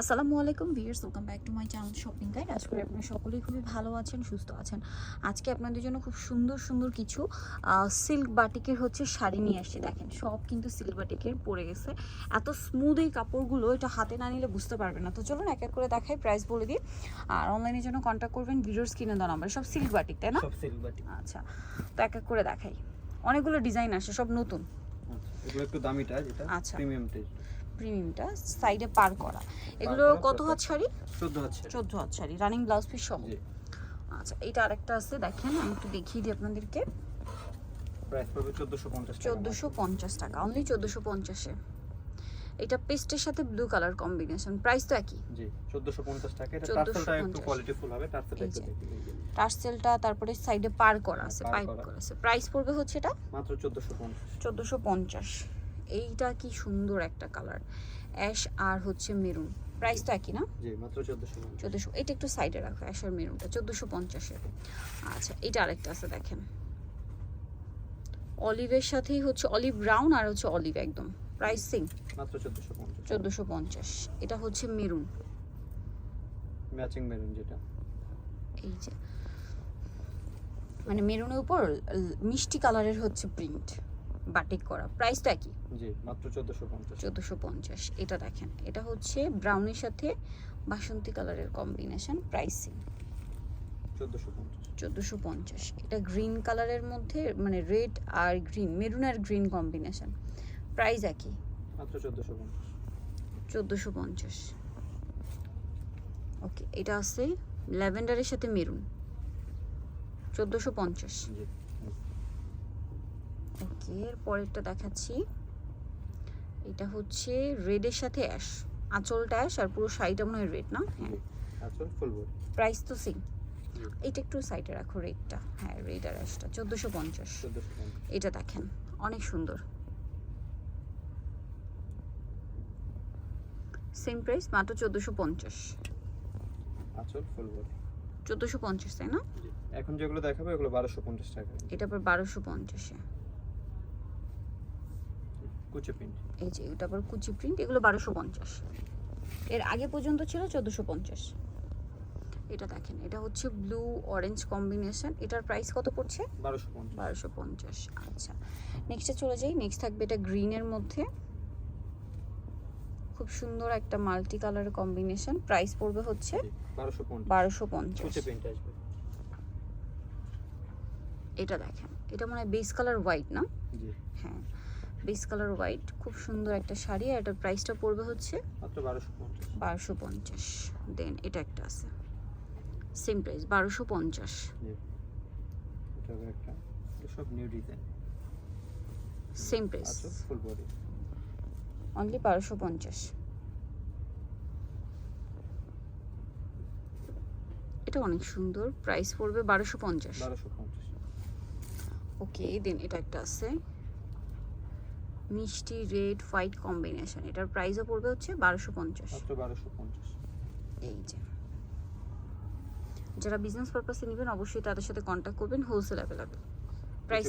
আসসালামু আলাইকুম viewers welcome back to my channel shopping guide আজ করে আপনারা সকলেই খুবই ভালো আছেন সুস্থ আছেন। আজকে আপনাদের জন্য খুব সুন্দর সুন্দর কিছু সিল্ক বাটিকের হচ্ছে শাড়ি নিয়ে আসছি। দেখেন সব কিন্তু সিল্ক বাটিকের পড়ে গেছে। এত স্মুথ এই কাপড়গুলো এটা হাতে না নিলে বুঝতে পারবেন না। তো চলুন এক এক করে দেখাই প্রাইস বলে দিই। আর অনলাইনের জন্য কন্ট্যাক্ট করবেন ভিডিওর স্ক্রিনে দেওয়া নাম্বার সব সিল্ক বাটিক তাই না? সব সিল্ক বাটি আচ্ছা তো এক এক করে দেখাই। অনেকগুলো ডিজাইন আসে সব নতুন। এগুলো একটু দামিটা যেটা আচ্ছা। প্রিমিয়ামটা সাইডে পার করা। এগুলো কত? হাত শাড়ি? 14 আছে চোদ্দ হাত শাড়ি রানিং ব্লাউজ পিস সহ। আচ্ছা এটা আরেকটা আছে দেখেন আমি একটু দেখিয়ে দিই আপনাদেরকে। 1450 চোদ্দোশো পঞ্চাশ টাকা। অনলি চোদ্দোশো পঞ্চাশে। এটা পেস্টের সাথে ব্লু কালার কম্বিনেশন প্রাইস তো একই। জি 1450 টাকা। এটা টার্সেলটা একটু কোয়ালিটি হবে টার্সেলটা একটু তারপরে সাইডে পার করা আছে পাইপ করা। আছে। প্রাইস পড়বে হচ্ছে এটা? মাত্র 1450 চোদ্দোশো পঞ্চাশ। এইটা কি সুন্দর একটা কালার অ্যাশ আর হচ্ছে মেরুন প্রাইস তো একই না? জি মাত্র 1450 চোদ্দোশো এটা একটু সাইডে রাখো অ্যাশ আর মেরুনটা চোদ্দোশো পঞ্চাশে আচ্ছা এটা আরেকটা আছে দেখেন। অলিভের সাথেই হচ্ছে অলিভ ব্রাউন আর হচ্ছে অলিভ একদম। প্রাইস মাত্র 1450 চোদ্দোশো পঞ্চাশ এটা হচ্ছে মেরুন ম্যাচিং মেরুন যেটা। এই যে। মানে মেরুনের উপর মিষ্টি কালারের হচ্ছে প্রিন্ট বাটিক করা। প্রাইস তো একই জি মাত্র 1450 চোদ্দোশো পঞ্চাশ এটা দেখেন। এটা হচ্ছে ব্রাউনের সাথে বাসন্তী কালারের কম্বিনেশন প্রাইসিং 1450 চোদ্দোশো পঞ্চাশ। এটা গ্রিন কালারের মধ্যে মানে রেড আর গ্রিন মেরুন আর গ্রিন কম্বিনেশন প্রাইস একই? মাত্র 1450 চোদ্দোশো পঞ্চাশ। ওকে এটা আছে ল্যাভেন্ডারের সাথে মেরুন চোদ্দোশো পঞ্চাশ। জি। ওকে এর পরেরটা দেখাচ্ছি। এটা হচ্ছে রেডের সাথে অ্যাশ আঁচলটা অ্যাশ আর পুরো শাড়িটা মনে হয় রেড না? হ্যাঁ। জি আচ্ছা ফুল প্রাইস তো সেম এটা একটু সাইডে রাখো রেডটা হ্যাঁ রেড আর অ্যাশটা চোদ্দোশো পঞ্চাশ। 1450 এটা দেখেন। অনেক সুন্দর। সেম প্রাইস মাত্র চোদ্দোশো পঞ্চাশ। আচ্ছা ফুল চোদ্দোশো পঞ্চাশ তাই না? এখন যেগুলো দেখাবো এগুলো 1250 টাকা। এটা আবার বারোশো পঞ্চাশে। কুচি প্রিন্ট এই যে এটা আবার কুচি প্রিন্ট এগুলো বারোশো পঞ্চাশ। এর আগে পর্যন্ত ছিল চোদ্দোশো পঞ্চাশ। এটা দেখেন এটা হচ্ছে ব্লু অরেঞ্জ কম্বিনেশন এটার প্রাইস কত পড়ছে? 1250 বারোশো পঞ্চাশ আচ্ছা। নেক্সটে চলে যাই নেক্সট থাকবে এটা গ্রিনের মধ্যে। খুব সুন্দর একটা মাল্টি কালার কম্বিনেশন প্রাইস পড়বে হচ্ছে জি 1250 বারোশো পঞ্চাশ। এটা দেখেন এটা মনে হয় বেস কালার হোয়াইট না? হ্যাঁ। বেস কালার হোয়াইট খুব সুন্দর একটা শাড়ি আর এটার প্রাইসটা পড়বে হচ্ছে বারোশো পঞ্চাশ। দেন এটা একটা আছে। সেম প্রাইস বারোশো পঞ্চাশ। সেম প্রাইস ফুল অনলি বারোশো পঞ্চাশ। এটা অনেক সুন্দর। প্রাইস পড়বে বারোশো পঞ্চাশ। 1250 ওকে দেন এটা একটা আছে। মিষ্টি রেড হোয়াইট কম্বিনেশন এটার প্রাইসও পড়বে হচ্ছে বারোশো পঞ্চাশ। মাত্র 1250 এই যে। যারা বিজনেস পারপাসে নেবেন অবশ্যই তাদের সাথে কন্ট্যাক্ট করবেন হোলসেল অ্যাভেলেবেল প্রাইস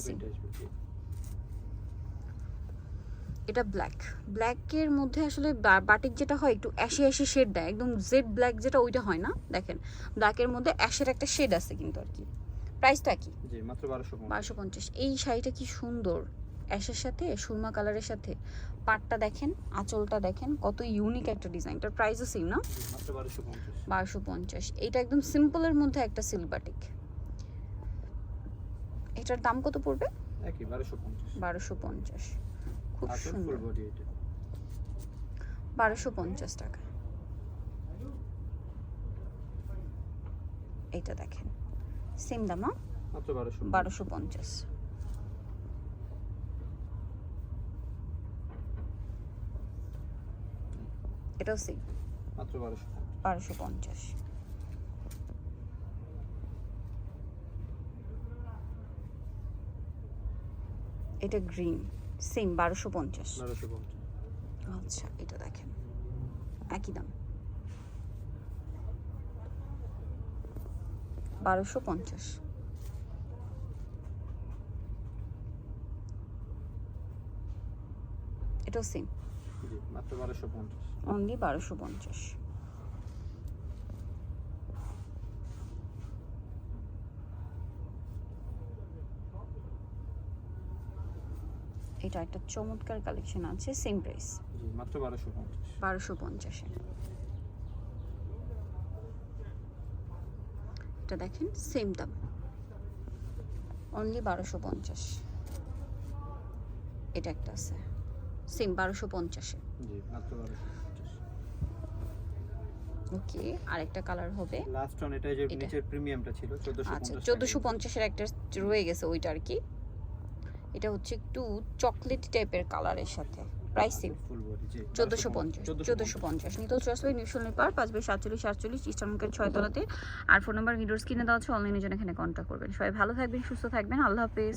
এটা ব্ল্যাক ব্ল্যাকের মধ্যে আসলে বাটিক যেটা হয় একটু অ্যাশে অ্যাশি শেড দেয়। একদম জেড ব্ল্যাক যেটা ওইটা হয় না। দেখেন ব্ল্যাকের মধ্যে অ্যাশের একটা শেড আছে কিন্তু আর কি। প্রাইসটা কি মাত্র 1250 বারোশো পঞ্চাশ। এই শাড়িটা কি সুন্দর। অ্যাশের সাথে সুরমা কালারের সাথে। পাটটা দেখেন আঁচলটা দেখেন কত ইউনিক একটা ডিজাইন এটার প্রাইসও সেম না? জি মাত্র 1250 বারোশো পঞ্চাশ। এটা একদম সিম্পলের মধ্যে একটা সিল্ক বাটিক এটার দাম কত পড়বে? একই 1250 বারোশো পঞ্চাশ। খুব সুন্দর। এটা। বারোশো পঞ্চাশ টাকা। এইটা দেখেন। সেম দাম 1250 বারোশো পঞ্চাশ। এটাও সেম মাত্র 1250 বারোশো পঞ্চাশ। এটা গ্রিন সেম বারোশো পঞ্চাশ। 1250 আচ্ছা এটা দেখেন। একই দাম। বারোশো পঞ্চাশ। এটাও সেম বারোশো পঞ্চাশ। অনলি বারোশো পঞ্চাশ। এটা একটা চমৎকার কালেকশন আছে সেম প্রাইস মাত্র বারোশো পঞ্চাশ। বারোশো পঞ্চাশে। এটা দেখেন সেম দাম। অনলি বারোশো পঞ্চাশ। এটা একটা আছে। সেম বারোশো পঞ্চাশে। ওকে আরেকটা কালার হবে। লাস্ট অন এটা যে নিচের প্রিমিয়ামটা ছিল চোদ্দোশো আচ্ছা চোদ্দোশো পঞ্চাশের একটা রয়ে গেছে ওইটা আর কি। এটা হচ্ছে একটু চকলেট টাইপের কালারের সাথে। প্রাইসিং ফুল বডি জি চোদ্দোশো পঞ্চাশ চোদ্দোশো পঞ্চাশ। নিতল চয়েস নিউশন পার পাঁচ বাই সাতচল্লিশ সাতচল্লিশ ইস্টার্ন মার্কেট ছয়তলাতে আর ফোন নাম্বার ভিডিওস কিনে দেওয়া হচ্ছে অনলাইনে জন্য এখানে কন্ট্যাক্ট করবেন। সবাই ভালো থাকবেন সুস্থ থাকবেন। আল্লাহ হাফেজ।